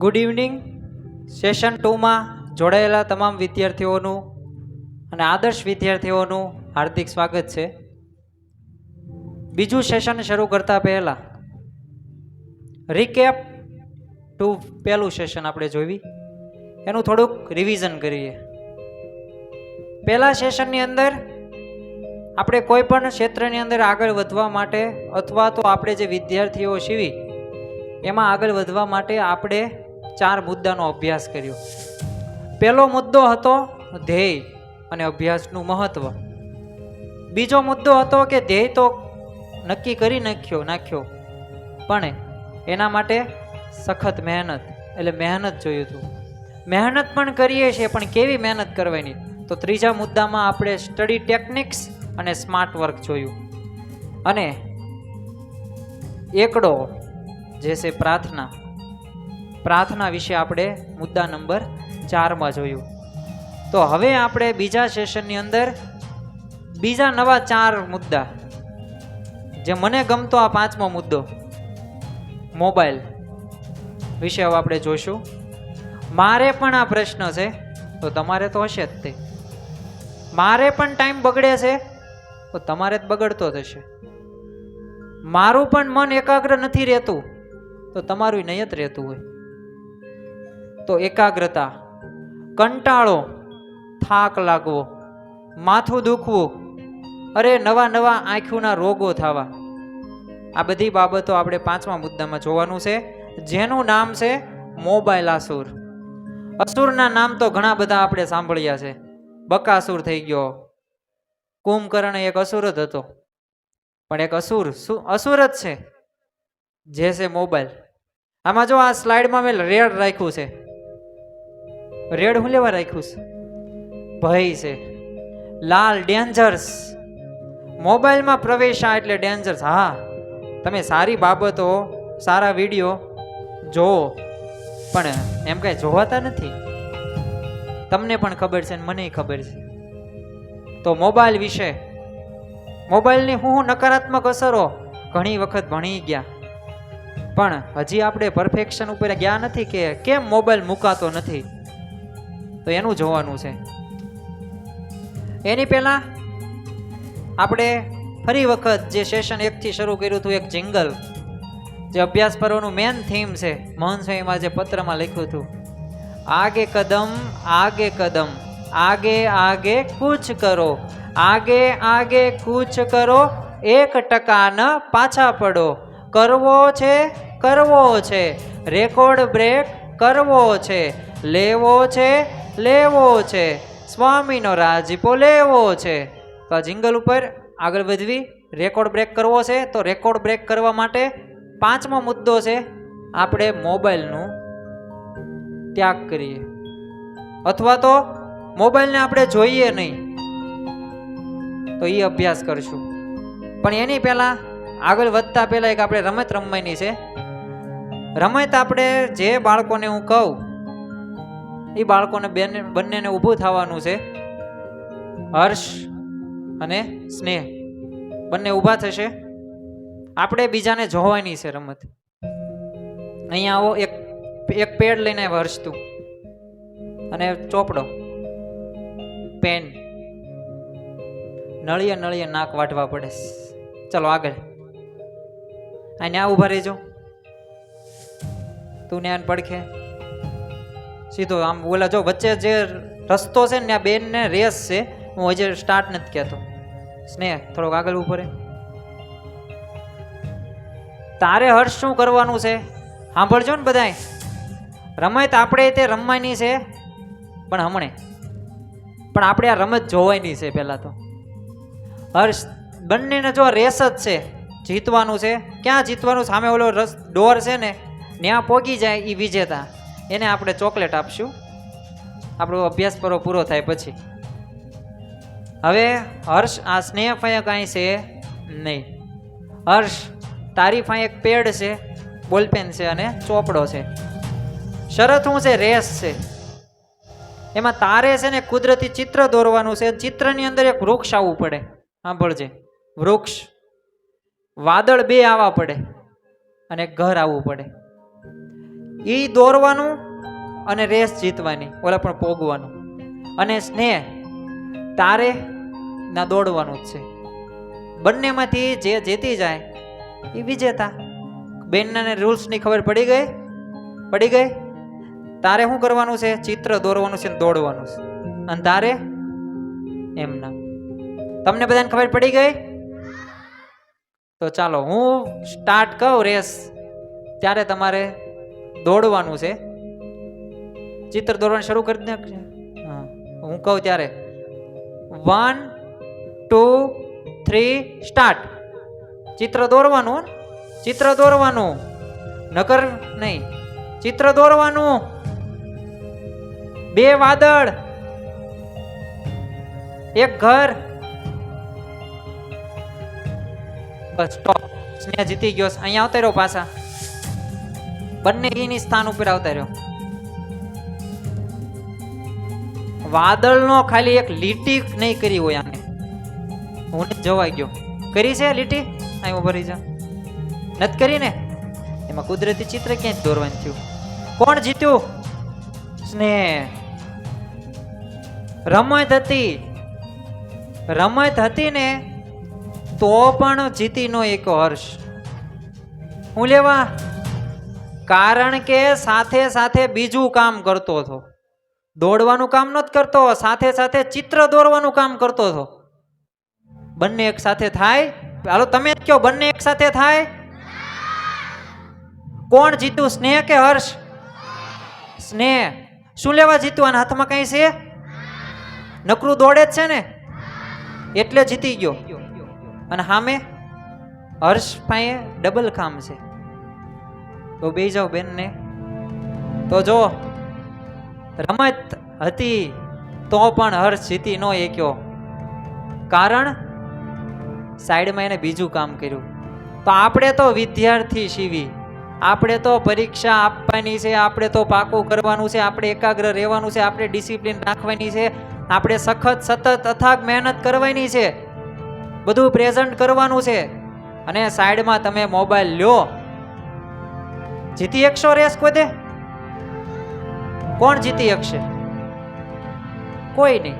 Good evening session ટુમાં જોડાયેલા તમામ વિદ્યાર્થીઓનું અને આદર્શ વિદ્યાર્થીઓનું હાર્દિક સ્વાગત છે. બીજું સેશન શરૂ કરતા પહેલાં રિકેપ ટુ પહેલું સેશન આપણે જોઈ એનું થોડુંક રિવિઝન કરીએ. પહેલા સેશનની અંદર આપણે કોઈ પણ ક્ષેત્રની અંદર આગળ વધવા માટે અથવા તો આપણે જે વિદ્યાર્થીઓ સીવી એમાં આગળ વધવા માટે આપણે ચાર મુદ્દાનો અભ્યાસ કર્યો. પહેલો મુદ્દો હતો ધ્યેય અને અભ્યાસનું મહત્વ. બીજો મુદ્દો હતો કે ધ્યેય તો નક્કી કરી નાખ્યો નાખ્યો. પણ એના માટે સખત મહેનત, એટલે મહેનત જોયું હતું. મહેનત પણ કરીએ છીએ, પણ કેવી મહેનત કરવાની? તો ત્રીજા મુદ્દામાં આપણે સ્ટડી ટેકનિક્સ અને સ્માર્ટ વર્ક જોયું. અને એકડો, જે છે પ્રાર્થના પ્રાર્થના વિશે આપણે મુદ્દા નંબર ચારમાં જોયું. તો હવે આપણે બીજા સેશનની અંદર બીજા નવા ચાર મુદ્દા. જે મને ગમતો આ પાંચમો મુદ્દો, મોબાઈલ વિશે હવે આપણે જોઈશું મારે પણ આ પ્રશ્ન છે, તો તમારે તો હશે જ તે. મારે પણ ટાઈમ બગડે છે, તો તમારે જ બગડતો થશે મારું પણ મન એકાગ્ર નથી રહેતું, તો તમારું નહીં જ રહેતું હોય. તો એકાગ્રતા, કંટાળો, થાક લાગવો, માથું દુખવું, અરે નવા નવા આંખોના રોગો થવા. આ બધી બાબતો આપણે પાંચમા મુદ્દામાં જોવાનું છે, જેનું નામ છે મોબાઈલ આસુર. અસુરના નામ તો ઘણા બધા આપણે સાંભળ્યા છે. બકાસુર થઈ ગયો. કુંભકર્ણ એક અસુર જ હતો. પણ એક અસુર અસુર જ છે. જે છે મોબાઈલ. આમાં જો આ સ્લાઇડમાં મેં રેડ રાખ્યું છે. રેડ હું લેવા રાખ્યું છે? ભય છે. લાલ ડેન્જર્સ મોબાઈલમાં પ્રવેશા એટલે ડેન્જર્સ હા, તમે સારી બાબતો, સારા વીડિયો જોવો પણ એમ કાંઈ જોવાતા નથી. તમને પણ ખબર છે ને મને ખબર છે. તો મોબાઈલ વિશે. મોબાઈલની હું હું નકારાત્મક અસરો ઘણી વખત ભણી ગયા. પણ હજી આપણે પરફેક્શન ઉપર ગયા નથી કે કેમ મોબાઈલ મુકાતો નથી? તો એનું જોવાનું છે. એની પહેલા આપણે ફરી વખત જે સેશન એકથી શરૂ કર્યું હતું, એક જિંગલ જે અભ્યાસ પર્વનું મેન થીમ છે મોહન જે પત્રમાં લખ્યું હતું, આગે કદમ આગે કદમ, આગે આગે કૂચ કરો, આગે આગે કૂચ કરો, એક ટકા ન પાછા પડો, કરવો છે કરવો છે, રેકોર્ડ બ્રેક કરવો છે લેવો છે લેવો છે. સ્વામીનો રાજીપો લેવો છે. તો આ જિંગલ ઉપર આગળ વધવી. રેકોર્ડ બ્રેક કરવો છે, તો રેકોર્ડ બ્રેક કરવા માટે પાંચમો મુદ્દો છે, આપણે મોબાઈલનું ત્યાગ કરીએ. અથવા તો મોબાઈલને આપણે જોઈએ નહીં. તો એ અભ્યાસ કરશું. પણ એની પહેલાં આગળ વધતા પહેલાં એક આપણે રમત રમવાની છે. રમત આપણે જે બાળકોને હું કહું એ બાળકોને બેન, બંનેને ઊભું થવાનું છે. હર્ષ અને સ્નેહ. બંને ઊભા થશે. આપણે બીજાને જોવાની છે રમત. અહીંયા આવો એક એક પેડ લઈને હર્ષ તું. અને ચોપડો. પેન. નળીએ નળીએ નાક વાટવા પડે. ચલો આગળ. અહીંયા ઊભા રહેજો. તું ને પડખે. સીધો આમ ઓલા જો વચ્ચે જે રસ્તો છે ને, ત્યાં બેનને રેસ છે, હું હજી સ્ટાર્ટ નથી કહેતો. સ્નેહ, થોડોક આગળ ઉપર તારે હર્ષ શું કરવાનું છે? સાંભળજો ને બધાય. રમત આપણે તે રમવાની છે, પણ હમણે. પણ આપણે આ રમત જોવાની છે પહેલાં તો. હર્ષ, બંનેને જો રેસ જ છે, જીતવાનું છે, ક્યાં જીતવાનું? સામે ઓલો રસ, ડોર છે ને ત્યાં પોગી જાય એ વિજેતા. એને આપણે ચોકલેટ આપશું. આપણો અભ્યાસ પરો પૂરો થાય પછી. હવે હર્ષ આ સ્નેહ ફાયા કાંઈ છે નહીં. હર્ષ, તારી ફાઈ એક પેડ છે, બોલપેન છે અને ચોપડો છે. શરત શું છે? રેસ છે. એમાં તારે છે ને કુદરતી ચિત્ર દોરવાનું છે. ચિત્રની અંદર એક વૃક્ષ આવવું પડે. સાંભળજે. વૃક્ષ. વાદળ બે આવવા પડે અને ઘર આવવું પડે. એ દોરવાનું અને રેસ જીતવાની, ઓલા પણ પોગવાનું. અને સ્નેહ, તારે ના દોડવાનું જ છે. બંનેમાંથી જે જીતી જાય એ વિજેતા. બેનને રૂલ્સની ખબર પડી ગઈ? પડી ગઈ? તારે શું કરવાનું છે? ચિત્ર દોરવાનું છે દોડવાનું છે. અને તારે? એમના તમને બધાને ખબર પડી ગઈ? તો ચાલો, હું સ્ટાર્ટ કહું રેસ. ત્યારે તમારે દોડવાનું છે. ચિત્ર દોરવાનું શરૂ કરી દે હા કહું ત્યારે. વન ટુ થ્રી સ્ટાર્ટ ચિત્ર દોરવાનું ચિત્ર દોરવાનું. નકર નહીં, ચિત્ર દોરવાનું. બે વાદળ, એક ઘર. બસ સ્ટોપ સ્નેહ જીતી ગયો. અહીંયા આવતા રહ્યો પાછા. બંને એની સ્થાન ઉપર આવતા રહ્યો. વાદળનો ખાલી એક લીટી નહીં કરી હોય આને. હું જવાઈ ગયો. કરી છે લીટી? અહીં ઊભા રહી જા. નથી કરી ને? એમાં કુદરતી ચિત્ર ક્યાંય દોરવાનું થયું. કોણ જીત્યું? સ્નેહ. રમત હતી. રમત હતી ને તો પણ જીતી નો એક હર્ષ. હું લેવા? કારણ કે સાથે સાથે બીજું કામ કરતો હતો. દોડવાનું કામ નહોતો કરતો, સાથે સાથે ચિત્ર દોરવાનું કામ કરતો હતો. બંને એક સાથે થાય? હાલો, તમે જ કહો, બંને એક સાથે થાય? કોણ જીત્યું સ્નેહ કે હર્ષ? સ્નેહ. શું લેવા આના હાથમાં કઈ છે? નકરું દોડે જ છે ને? એટલે જીતી ગયો. અને સામે હર્ષ પાસે ડબલ કામ છે. તો બે જાઓ બેનને. તો જો, રમત હતી તો પણ હર્ષ જીતી ન એક્યો. કારણ સાઈડમાં એને બીજું કામ કર્યું. તો આપણે તો વિદ્યાર્થી શીવી આપણે તો પરીક્ષા આપવાની છે, આપણે તો પાકું કરવાનું છે, આપણે એકાગ્ર રહેવાનું છે, આપણે ડિસિપ્લિન રાખવાની છે, આપણે સખત, સતત, અથાગ મહેનત કરવાની છે. બધું પ્રેઝન્ટ કરવાનું છે. અને સાઈડમાં તમે મોબાઈલ લ્યો. જીતી એકશો રેસ કોઈ દે કોણ જીતી શકશે? કોઈ નહીં.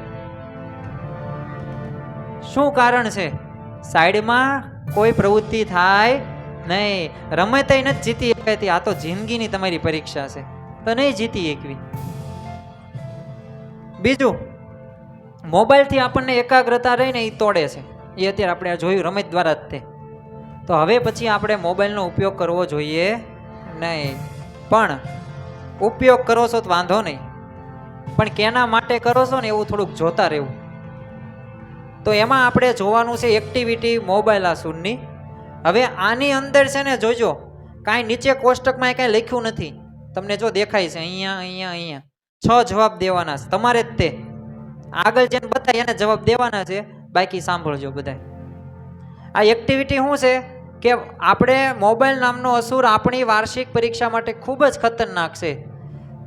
શું કારણ છે? સાઈડમાં કોઈ પ્રવૃત્તિ થાય નહીં. રમત નથી જીતી શકાતી, આ તો જિંદગીની તમારી પરીક્ષા છે. તો નહીં જીતી એકવી બીજું, મોબાઈલથી આપણને એકાગ્રતા રહીને એ તોડે છે. એ અત્યારે આપણે જોયું રમત દ્વારા જ તે. તો હવે પછી આપણે મોબાઈલનો ઉપયોગ કરવો જોઈએ. નહીં. પણ ઉપયોગ કરો છો તો વાંધો નહીં. પણ કેના માટે કરો છો ને એવું થોડુંક જોતા રહેવું. તો એમાં આપણે જોવાનું છે એક્ટિવિટી મોબાઈલ આ શૂનની હવે આની અંદર છે ને જોજો, કાંઈ નીચે કોષ્ટકમાં કાંઈ લખ્યું નથી. તમને જો દેખાય છે, અહીંયા અહીંયા અહીંયા. છ જવાબ દેવાના છે. તમારે જ તે. આગળ જેને બતાય એને જવાબ દેવાના છે. બાકી સાંભળજો બધા આ એક્ટિવિટી શું છે? કે આપણે મોબાઈલ નામનો અસુર આપણી વાર્ષિક પરીક્ષા માટે ખૂબ જ ખતરનાક છે.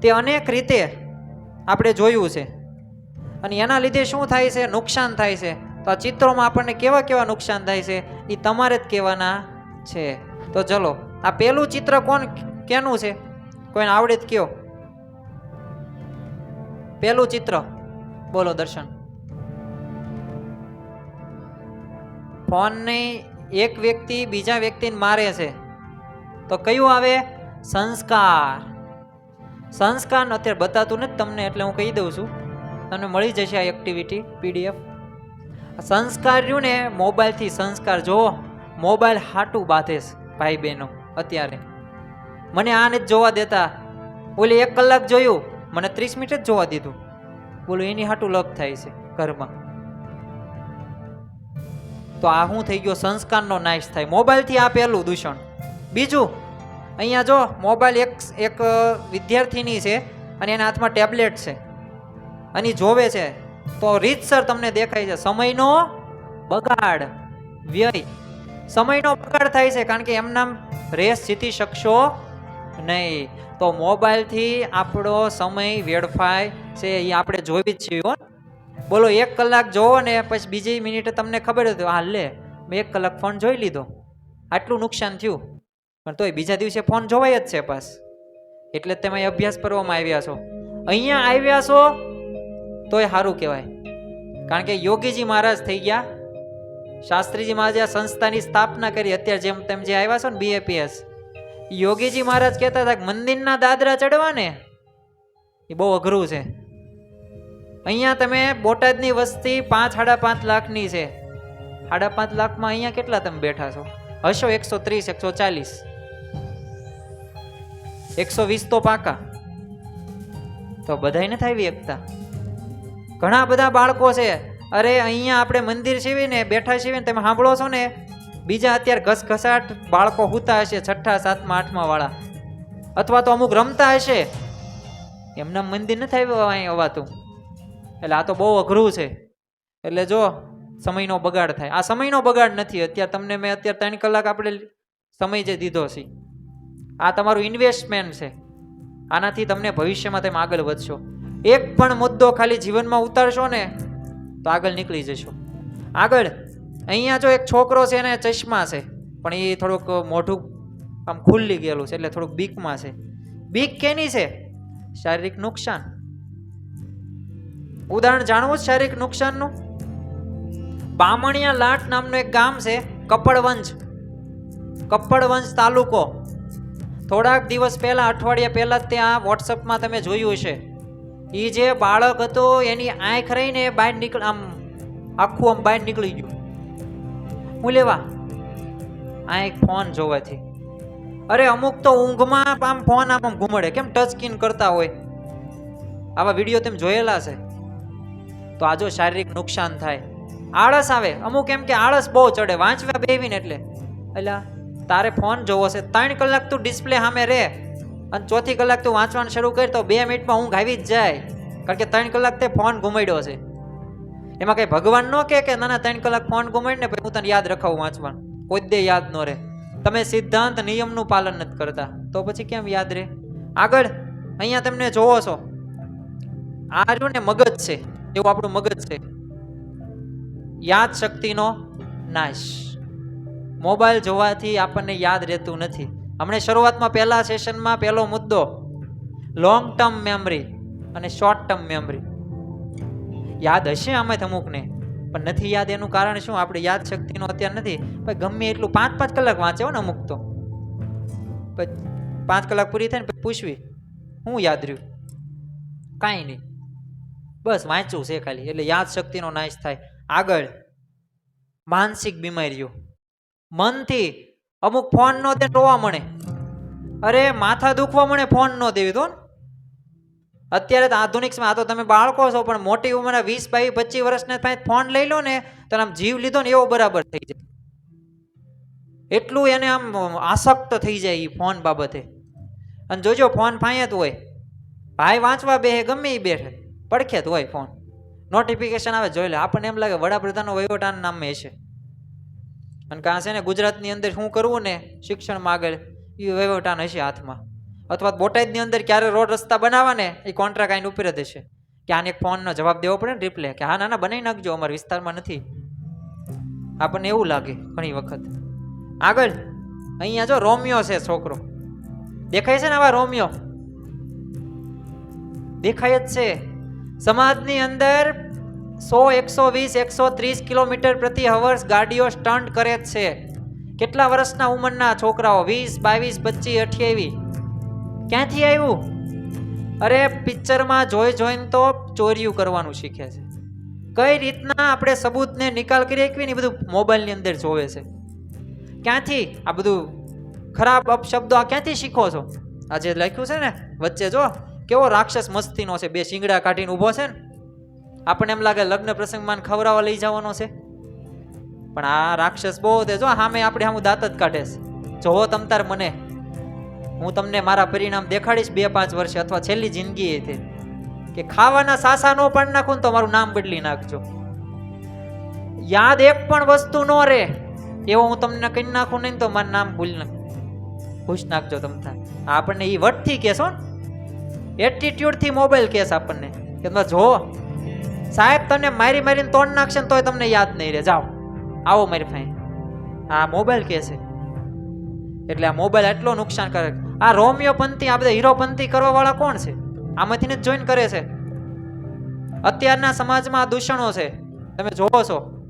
તે અનેક રીતે આપણે જોયું છે. અને એના લીધે શું થાય છે? નુકસાન થાય છે. તો આ ચિત્રોમાં આપણને કેવા કેવા નુકસાન થાય છે? એ તમારે જ કહેવાના છે. તો ચલો, આ પહેલું ચિત્ર કોણ કેનું છે? કોઈને આવડે જ કયો. પેલું ચિત્ર. બોલો દર્શન. ફોનની એક વ્યક્તિ બીજા વ્યક્તિને મારે છે. તો કયું આવે? સંસ્કાર. સંસ્કાર અત્યારે બતાતું નથી તમને, એટલે હું કહી દઉં છું. તમને મળી જશે આ એક્ટિવિટી પીડીએફ સંસ્કાર રહ્યું ને મોબાઈલથી સંસ્કાર. જો મોબાઈલ હાટું બાંધે ભાઈ બહેનો, અત્યારે. મને આ નથી જોવા દેતા. ઓલી એક કલાક જોયું, મને ત્રીસ મિનિટ જ જોવા દીધું. બોલું, એની હાટું લપ થાય છે ઘરમાં. તો આ શું થઈ ગયો? સંસ્કારનો નાશ થાય. મોબાઈલથી આ પહેલું દૂષણ. બીજું, અહીંયા જો મોબાઈલ એક એક વિદ્યાર્થીની છે અને એના હાથમાં ટેબ્લેટ છે. અને જોવે છે. તો રીતસર તમને દેખાય છે. સમયનો બગાડ, વ્યય. સમયનો બગાડ થાય છે કારણ કે એમનામ રેસ જીતી શકશો નહીં. તો મોબાઈલથી આપણો સમય વેડફાય છે. એ આપણે જોઈ જ છીએ બોલો, એક કલાક જોવો ને, પછી બીજી મિનિટે તમને ખબર હતી હા, લે, મેં એક કલાક ફોન જોઈ લીધો. આટલું નુકસાન થયું. પણ તોય બીજા દિવસે ફોન જોવાય જ છે પાસ. એટલે તમે અભ્યાસ કરવામાં આવ્યા છો. અહીંયા આવ્યા છો, તોય સારું કહેવાય. કારણ કે યોગીજી મહારાજ થઈ ગયા. શાસ્ત્રીજી મહારાજે આ સંસ્થાની સ્થાપના કરી. અત્યારે જેમ તેમ જે આવ્યા છો ને બીએપીએસ યોગીજી મહારાજ કહેતા હતા કે, મંદિરના દાદરા ચડવા ને. એ બહુ અઘરું છે. અહીંયા તમે બોટાદની વસ્તી પાંચ, સાડા પાંચ લાખની છે. સાડા પાંચ લાખમાં અહીંયા કેટલા તમે બેઠા છો? હશો એકસો ત્રીસ, એકસો ચાલીસ. એકસો વીસ તો પાકા. તો બધાય નથી આવી એકતા? ઘણા બધા બાળકો છે. અરે, અહીંયા આપણે મંદિર સીવીને બેઠા સીવીને તમે સાંભળો છો ને? બીજા અત્યારે ઘસઘસાટ બાળકો હુતા હશે છઠ્ઠા, સાતમા, આઠમા વાળા. અથવા તો અમુક રમતા હશે. એમના મંદિર નથી આવ્યું અહીં અવાતું એટલે આ તો બહુ અઘરું છે. એટલે જો સમયનો બગાડ થાય. આ સમયનો બગાડ નથી. અત્યારે તમને મેં અત્યારે ત્રણ કલાક આપણે સમય જે દીધો છે, આ તમારું ઇન્વેસ્ટમેન્ટ છે. આનાથી તમને ભવિષ્યમાં તમે આગળ વધશો. એક પણ મુદ્દો ખાલી જીવનમાં ઉતારશો ને, તો આગળ નીકળી જશો. આગળ, અહીંયા જો એક છોકરો છે ને, ચશ્મા છે, પણ એ થોડુંક મોઢું આમ ખુલ્લી ગયેલું છે, એટલે થોડુંક બીકમાં છે. બીક કેની છે? શારીરિક નુકસાન. ઉદાહરણ જાણવું છે શારીરિક નુકસાનનું? બામણિયા લાટ નામનું એક ગામ છે, કપડવંજ. કપડવંજ તાલુકો. થોડાક દિવસ પહેલા, અઠવાડિયા પહેલા ત્યાં વોટ્સઅપમાં તમે જોયું હશે. એ જે બાળક હતો, એની આંખ રહીને બહાર નીકળ, આમ, આખું આમ બહાર નીકળી ગયું. હું લેવા? આંખ ફોન જોવાથી. અરે, અમુક તો ઊંઘમાં આમ ફોન આમ આમ ઘૂમડે. કેમ ટચ સ્કીન કરતા હોય? આવા વીડિયો તમે જોયેલા છે? તો આજો શારીરિક નુકસાન થાય. આળસ આવે. અમુક એમ કે આળસ બહુ ચડે. વાંચવા બેવીને એટલે. એટલે તારે ફોન જોવો છે. ત્રણ કલાક તું ડિસ્પ્લે સામે રે અને ચોથી કલાક તું વાંચવાનું શરૂ કરી તો બે મિનિટમાં ઊંઘ આવી જ જાય. કારણ કે ત્રણ કલાક તે ફોન ગુમાડ્યો છે. એમાં કઈ ભગવાન ન કે કે, ના ના, ત્રણ કલાક ફોન ગુમાડીને પછી હું તને યાદ રખાવું વાંચવાનું. કોઈ દે યાદ ન રહે. તમે સિદ્ધાંત નિયમનું પાલન નથી કરતા. તો પછી કેમ યાદ રહે? આગળ, અહીંયા તમને જોવો છો. આ ને મગજ છે. એવું આપણું મગજ છે. યાદ શક્તિનો નાશ. મોબાઈલ જોવાથી આપણને યાદ રહેતું નથી. હમણે શરૂઆતમાં પહેલા સેશનમાં પહેલો મુદ્દો લોંગ ટર્મ મેમરી અને શોર્ટ ટર્મ મેમરી યાદ હશે આમાં અમુકને, પણ નથી યાદ એનું કારણ શું? આપણે યાદ શક્તિનો અત્યારે નથી. પણ ગમે એટલું પાંચ પાંચ કલાક વાંચે ને અમુક તો. પાંચ કલાક પૂરી થાય ને પછી પૂછવી, હું યાદ રહ્યું? કાંઈ નહીં. બસ વાંચવું છે ખાલી, એટલે યાદ શક્તિનો નાશ થાય. આગળ, માનસિક બીમારીઓ. મનથી અમુક ફોન નો તે રોવા મળે. અરે, માથા દુખવા મળે, ફોન નો દેવી તો. અત્યારે તો આધુનિક આ તો તમે બાળકો છો, પણ મોટી ઉંમરના વીસ, બાવીસ પચીસ વર્ષને પાસે ફોન લઈ લો ને, તો આમ જીવ લીધો ને, એવો બરાબર થઈ જાય. એટલું એને આમ આસક્ત થઈ જાય એ ફોન બાબતે. અને જોજો, ફોન ફાંયત હોય. ભાઈ વાંચવા બેહે, ગમે એ બેઠે પડખે જ હોય ફોન નોટિફિકેશન આવે, જોઈ લે. આપણને એમ લાગે વડાપ્રધાનનો વહીવટાના નામે છે. અને કાં છે ને, ગુજરાતની અંદર શું કરવું ને? શિક્ષણમાં આગળ. એ વહીવટાન હશે હાથમાં. અથવા બોટાદની અંદર ક્યારે રોડ રસ્તા બનાવવા ને એ કોન્ટ્રાક્ટ આઈને ઉપર જ હશે કે આને ફોનનો જવાબ દેવો પડે ને રિપ્લે કે હા, ના ના, બનાવી નાખજો, અમારા વિસ્તારમાં નથી. આપણને એવું લાગે ઘણી વખત. આગળ. અહીંયા જો રોમિયો છે છોકરો. દેખાય છે ને આવા રોમિયો? દેખાય જ છે. સમાજની અંદર સો, એકસો વીસ, એકસો ત્રીસ કિલોમીટર પ્રતિ હવર્સ ગાડીઓ સ્ટન્ટ કરે છે. કેટલા વર્ષના ઉંમરના છોકરાઓ? વીસ, બાવીસ પચીસ અઠ્યાવીસ ક્યાંથી આવ્યું? અરે, પિક્ચરમાં જોઈ જોઈને તો ચોર્યું કરવાનું શીખે છે. કઈ રીતના આપણે સબૂતને નિકાલ કરી શકીએ ને બધું મોબાઈલની અંદર જોવે છે. ક્યાંથી? આ બધું ખરાબ અપશબ્દો આ ક્યાંથી શીખો છો? આ જે લખ્યું છે ને, વચ્ચે જો. કેવો રાક્ષસ મસ્તીનો છે? બે શિંગડા કાઢીને ઊભો છે ને? આપણને એમ લાગે લગ્ન પ્રસંગમાં ને ખવડાવવા લઈ જવાનો છે. પણ આ રાક્ષસ બહુ તે જો સામે આપણે સામું દાંત જ કાઢે છે. જોવો તમ તાર મને. હું તમને મારા પરિણામ દેખાડીશ બે પાંચ વર્ષે અથવા છેલ્લી જિંદગી એથી કે ખાવાના સાસા નો પણ નાખું તો મારું નામ બદલી નાખજો. યાદ એક પણ વસ્તુ નો રે એવો હું તમને કહી નાખું નહીં તો મારું નામ ભૂલ નાખ ખુશ નાખજો તમ થાય આપણને એ વટથી કહેશો ને? એટીટ્યુડથી મોબાઈલ કેસ આપણને. કે તમે જો સાહેબ, તમને મારી મારીને તોડ નાખશે ને તોય તમને યાદ નહીં રહે. જાઓ. આવો મારી પાસે આ મોબાઈલ કે છે. એટલે આ મોબાઈલ એટલો નુકસાન કરે આ રોમિયોપંથી આ બધા હીરોપંથી કરવાવાળા કોણ છે? આમાંથી જ જોઈન કરે છે. અત્યારના સમાજમાં આ દૂષણો છે. તમે જોવો છો.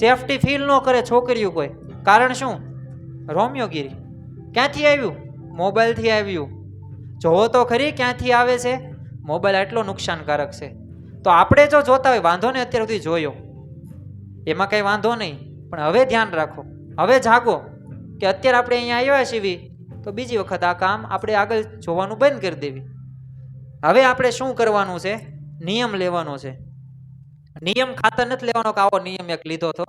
સેફટી ફીલ ન કરે છોકરીઓ કોઈ. કારણ શું? રોમિયોગીરી. ક્યાંથી આવ્યું? મોબાઈલથી આવ્યું. જોવો તો ખરી ક્યાંથી આવે છે? મોબાઈલ આટલો નુકસાનકારક છે. તો આપણે જો જોતા હોય, વાંધો નહીં અત્યાર સુધી જોયો. એમાં કંઈ વાંધો નહીં, પણ હવે ધ્યાન રાખો. હવે જાગો કે અત્યારે આપણે અહીંયા આવ્યા છીએ, તો બીજી વખત આ કામ આપણે આગળ જોવાનું બંધ કરી દેવી. હવે આપણે શું કરવાનું છે? નિયમ લેવાનો છે. નિયમ ખાતર નથી લેવાનો કે આવો નિયમ એક લીધો તો.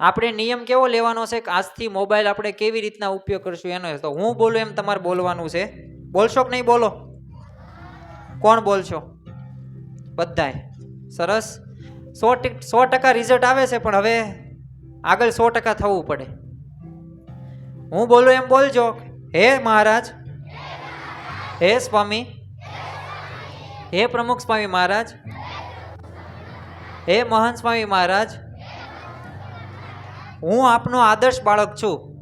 આપણે નિયમ કેવો લેવાનો છે કે આજથી મોબાઈલ આપણે કેવી રીતના ઉપયોગ કરશું એનો તો હું બોલું એમ તમારે બોલવાનું છે. બોલશો કે નહીં બોલો? કોણ બોલશો? બધાય. સરસ. સો સો ટકા રિઝલ્ટ આવે છે, પણ હવે આગળ સો ટકા થવું પડે. હું બોલું એમ બોલજો. હે મહારાજ. હે સ્વામી. હે પ્રમુખ સ્વામી મહારાજ. હે મહાન સ્વામી મહારાજ. હું આપનો આદર્શ બાળક છું.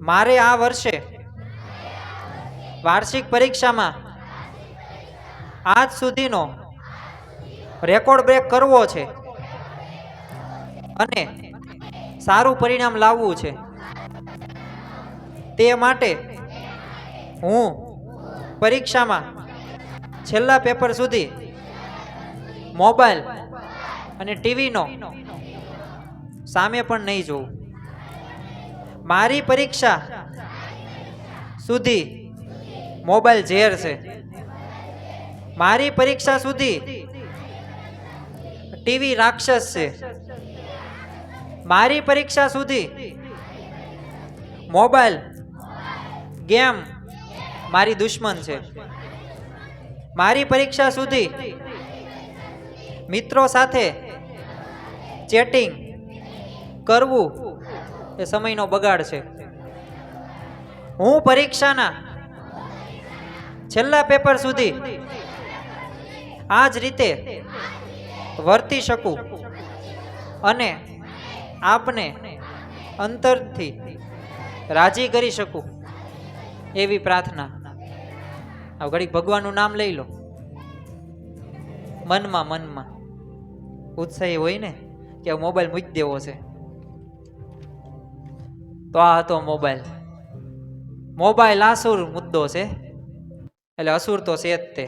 મારે આ વર્ષે વાર્ષિક પરીક્ષામાં આજ સુધીનો રેકોર્ડ બ્રેક કરવો છે અને સારું પરિણામ લાવવું છે. તે માટે હું પરીક્ષામાં છેલ્લા પેપર સુધી મોબાઈલ અને ટીવીનો સામે પણ નહીં જોઉં. મારી પરીક્ષા સુધી મોબાઈલ ઝેર છે. મારી પરીક્ષા સુધી ટીવી રાક્ષસ છે. મારી પરીક્ષા સુધી મોબાઈલ ગેમ મારી દુશ્મન છે. મારી પરીક્ષા સુધી મિત્રો સાથે ચેટિંગ કરવું એ સમયનો બગાડ છે. હું પરીક્ષાના છેલ્લા પેપર સુધી આ જ રીતે વર્તી શકું અને આપને અંતરથી રાજી કરી શકું એવી પ્રાર્થના. આ ઘડીક ભગવાનનું નામ લઈ લો. મનમાં મનમાં ઉત્સાહી હોય ને કે મોબાઈલ મૂકી દેવો છે. તો આ હતો મોબાઈલ. મોબાઈલ આસુર મુદ્દો છે. એટલે અસુર તો છે જ તે